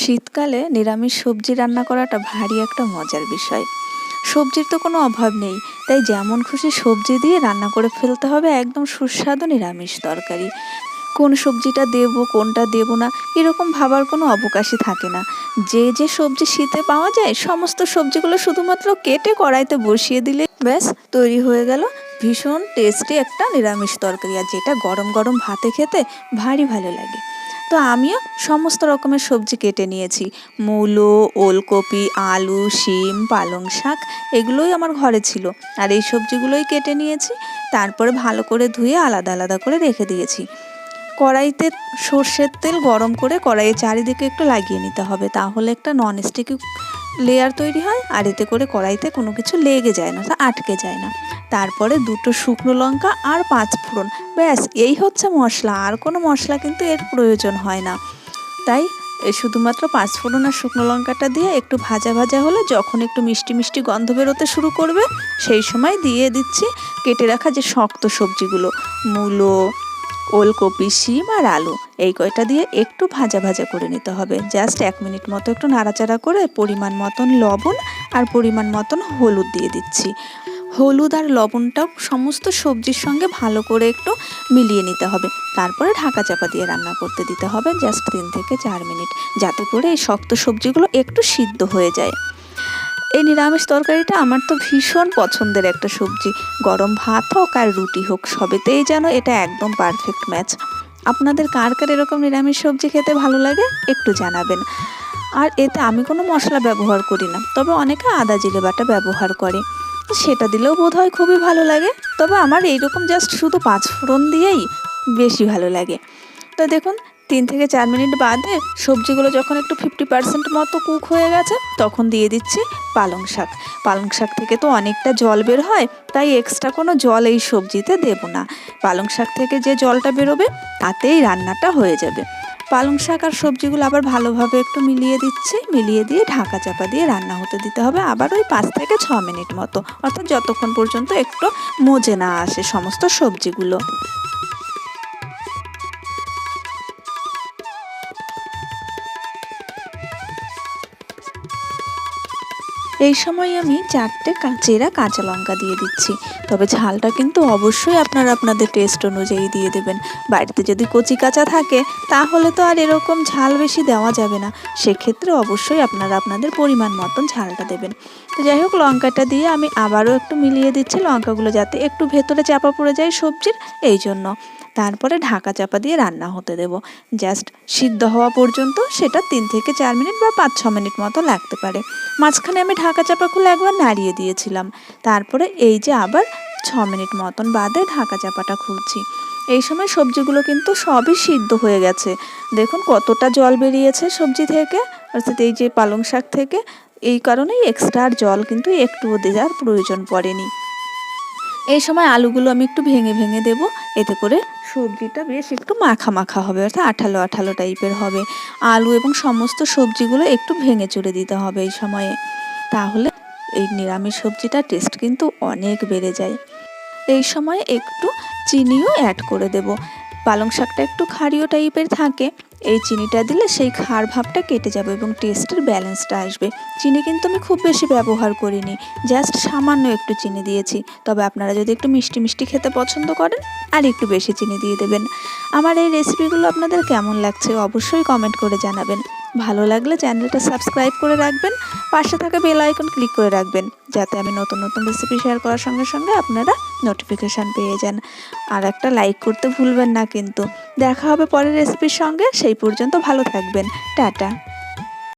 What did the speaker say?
শীতকালে নিরামিষ সবজি রান্না করাটা ভারী একটা মজার বিষয়। সবজির তো কোনো অভাব নেই, তাই যেমন খুশি সবজি দিয়ে রান্না করে ফেলতে হবে একদম সুস্বাদু নিরামিষ তরকারি। কোন সবজিটা দেব, কোনটা দেব না, এরকম ভাবার কোনো অবকাশই থাকে না। যে যে সবজি শীতে পাওয়া যায়, সমস্ত সবজিগুলো শুধুমাত্র কেটে কড়াইতে বসিয়ে দিলে ব্যাস, তৈরি হয়ে গেল ভীষণ টেস্টি একটা নিরামিষ তরকারি, আর যেটা গরম গরম ভাতে খেতে ভারী ভালো লাগে। তো আমিও সমস্ত রকমের সবজি কেটে নিয়েছি। মূলো, ওলকপি, আলু, শিম, পালং শাক, এগুলোই আমার ঘরে ছিল। আর এই সবজিগুলোই কেটে নিয়েছি। তারপরে ভালো করে ধুয়ে আলাদা আলাদা করে রেখে দিয়েছি। কড়াইতে সর্ষের তেল গরম করে কড়াইয়ের চারিদিকে একটু লাগিয়ে নিতে হবে। তাহলে একটা ননস্টিক লেয়ার তৈরি হয় আর এতে করে কড়াইতে কোনো কিছু লেগে যায় না আটকে যায় না। তারপরে দুটো শুকনো লঙ্কা আর পাঁচ ফোড়ন। ব্যাস, এই হচ্ছে মশলা, আর কোনো মশলা কিন্তু এর প্রয়োজন হয় না। তাই শুধুমাত্র পাঁচ ফোড়ন আর শুকনো লঙ্কাটা দিয়ে একটু ভাজা ভাজা হলে যখন একটু মিষ্টি মিষ্টি গন্ধ বেরোতে শুরু করবে, সেই সময় দিয়ে দিচ্ছি কেটে রাখা যে শক্ত সবজিগুলো, মূলো ওলকপি, শিম আর আলু। এই কয়টা দিয়ে একটু ভাজা ভাজা করে নিতে হবে। জাস্ট এক মিনিট মতো একটু নাড়াচাড়া করে পরিমাণ মতন লবণ আর পরিমাণ মতন হলুদ দিয়ে দিচ্ছি। হলুদ আর লবণটাও সমস্ত সবজির সঙ্গে ভালো করে একটু মিলিয়ে নিতে হবে। তারপরে ঢাকা চাপা দিয়ে রান্না করতে দিতে হবে জাস্ট তিন থেকে চার মিনিট। যাতে করে এই শক্ত সবজিগুলো একটু সিদ্ধ হয়ে যায়। এই নিরামিষ তরকারিটা আমার তো ভীষণ পছন্দের একটা সবজি। গরম ভাত হোক আর রুটি হোক, সবেতেই যেন এটা একদম পারফেক্ট ম্যাচ আপনাদের কার কার এরকম নিরামিষ সবজি খেতে ভালো লাগে একটু জানাবেন। আর এতে আমি কোনো মশলা ব্যবহার করি না, তবে অনেকে আদা জিরে বাটা ব্যবহার করে। সেটা দিলেও বোধ হয় খুবই ভালো লাগে, তবে আমার এইরকম জাস্ট শুধু পাঁচ ফোড়ন দিয়েই বেশি ভালো লাগে। তো দেখুন তিন থেকে চার মিনিট বাদে সবজিগুলো যখন একটু ফিফটি পার্সেন্ট মতো কুক হয়ে গেছে, তখন দিয়ে দিচ্ছি পালং শাক। পালং শাক থেকে তো অনেকটা জল বের হয়, তাই এক্সট্রা কোনো জল এই সবজিতে দেব না। পালং শাক থেকে যে জলটা বেরোবে, তাতেই রান্নাটা হয়ে যাবে। পালং শাক আর সবজিগুলো আবার ভালোভাবে একটু মিলিয়ে দিচ্ছি, মিলিয়ে দিয়ে ঢাকা চাপা দিয়ে রান্না হতে দিতে হবে আবার ওই পাঁচ থেকে ছ মিনিট মতো। অর্থাৎ যতক্ষণ পর্যন্ত একটু মজে না আসে সমস্ত সবজিগুলো। এই সময় আমি চারটে চেরা কাঁচা লঙ্কা দিয়ে দিচ্ছি। তবে ঝালটা কিন্তু অবশ্যই আপনারা আপনাদের টেস্ট অনুযায়ী দিয়ে দেবেন। বাড়িতে যদি কচি কাঁচা থাকে, তাহলে তো আর এরকম ঝাল বেশি দেওয়া যাবে না। সেক্ষেত্রে অবশ্যই আপনারা আপনাদের পরিমাণ মতন ঝালটা দেবেন। তো যাই হোক, লঙ্কাটা দিয়ে আমি আবারও একটু মিলিয়ে দিচ্ছি লঙ্কাগুলো যাতে একটু ভেতরে চাপা পড়ে যায় সবজির, এই জন্য। তারপরে ঢাকা চাপা দিয়ে রান্না হতে দেব। জাস্ট সিদ্ধ হওয়া পর্যন্ত সেটা তিন থেকে চার মিনিট বা পাঁচ ছ মিনিট মতো লাগতে পারে। মাঝখানে আমি ঢাকা চাপা খুলে একবার নাড়িয়ে দিয়েছিলাম। তারপরে এই যে আবার ছ মিনিট মতন বাদে ঢাকা চাপাটা খুলছি। এই সময় সবজিগুলো কিন্তু সবই সিদ্ধ হয়ে গেছে। দেখুন কতটা জল বেরিয়েছে সবজি থেকে। অর্থাৎ এই যে পালং শাক থেকে, এই কারণেই এক্সট্রা আর জল কিন্তু একটুও দেওয়ার প্রয়োজন পড়েনি। এই সময় আলুগুলো আমি একটু ভেঙে ভেঙে দেব। এতে করে সবজিটা বেশ একটু মাখা মাখা হবে, অর্থাৎ আঠালো আঠালো টাইপের হবে। আলু এবং সমস্ত সবজিগুলো একটু ভেঙে চড়ে দিতে হবে এই সময়ে। তাহলে এই নিরামিষ সবজিটা টেস্ট কিন্তু অনেক বেড়ে যায়। এই সময় একটু চিনিও অ্যাড করে দেব। পালং শাকটা একটু ক্ষারীয় টাইপের থাকে, এই চিনিটা দিলে সেই খার ভাবটা কেটে যাবে এবং টেস্টের ব্যালেন্সটা আসবে। চিনি কিন্তু আমি খুব বেশি ব্যবহার করিনি জাস্ট সামান্য একটু চিনি দিয়েছি। তবে আপনারা যদি একটু মিষ্টি মিষ্টি খেতে পছন্দ করেন, আর একটু বেশি চিনি দিয়ে দেবেন। আমার এই রেসিপিগুলো আপনাদের কেমন লাগছে অবশ্যই কমেন্ট করে জানাবেন। ভালো লাগলে চ্যানেলটা সাবস্ক্রাইব করে রাখবেন, পাশে থাকা বেল আইকন ক্লিক করে রাখবেন, যাতে আমি নতুন নতুন রেসিপি শেয়ার করার সঙ্গে সঙ্গে আপনারা নোটিফিকেশান পেয়ে যান। আর একটা লাইক করতে ভুলবেন না কিন্তু। দেখা হবে পরের রেসিপির সঙ্গে, সেই পর্যন্ত ভালো থাকবেন। টাটা।